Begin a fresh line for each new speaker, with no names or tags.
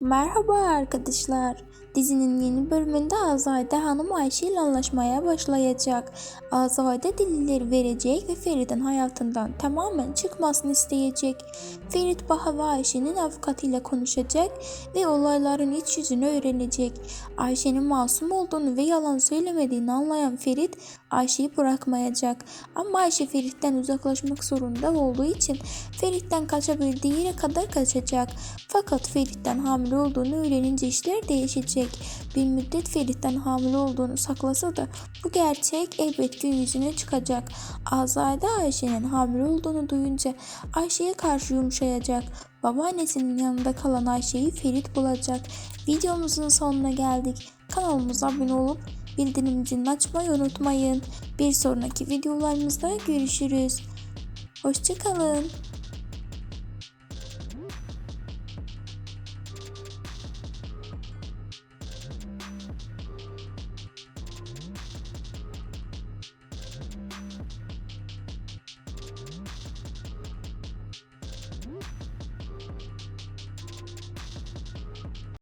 Merhaba arkadaşlar. Dizinin yeni bölümünde Azade Hanım Ayşe ile anlaşmaya başlayacak. Azade delilleri verecek ve Ferit'in hayatından tamamen çıkmasını isteyecek. Ferit Baha ve Ayşe'nin avukatıyla konuşacak ve olayların iç yüzünü öğrenecek. Ayşe'nin masum olduğunu ve yalan söylemediğini anlayan Ferit Ayşe'yi bırakmayacak. Ama Ayşe Ferit'ten uzaklaşmak zorunda olduğu için Ferit'ten kaçabildiği yere kadar kaçacak. Fakat Ferit'ten hamile olduğunu öğrenince işler değişecek. Bir müddet Ferit'ten hamile olduğunu saklasa da bu gerçek elbet gün yüzüne çıkacak. Azade Ayşe'nin hamile olduğunu duyunca Ayşe'ye karşı yumuşayacak. Babaannesinin yanında kalan Ayşe'yi Ferit bulacak. Videomuzun sonuna geldik. Kanalımıza abone olup bildirim zilini açmayı unutmayın. Bir sonraki videolarımızda görüşürüz. Hoşçakalın.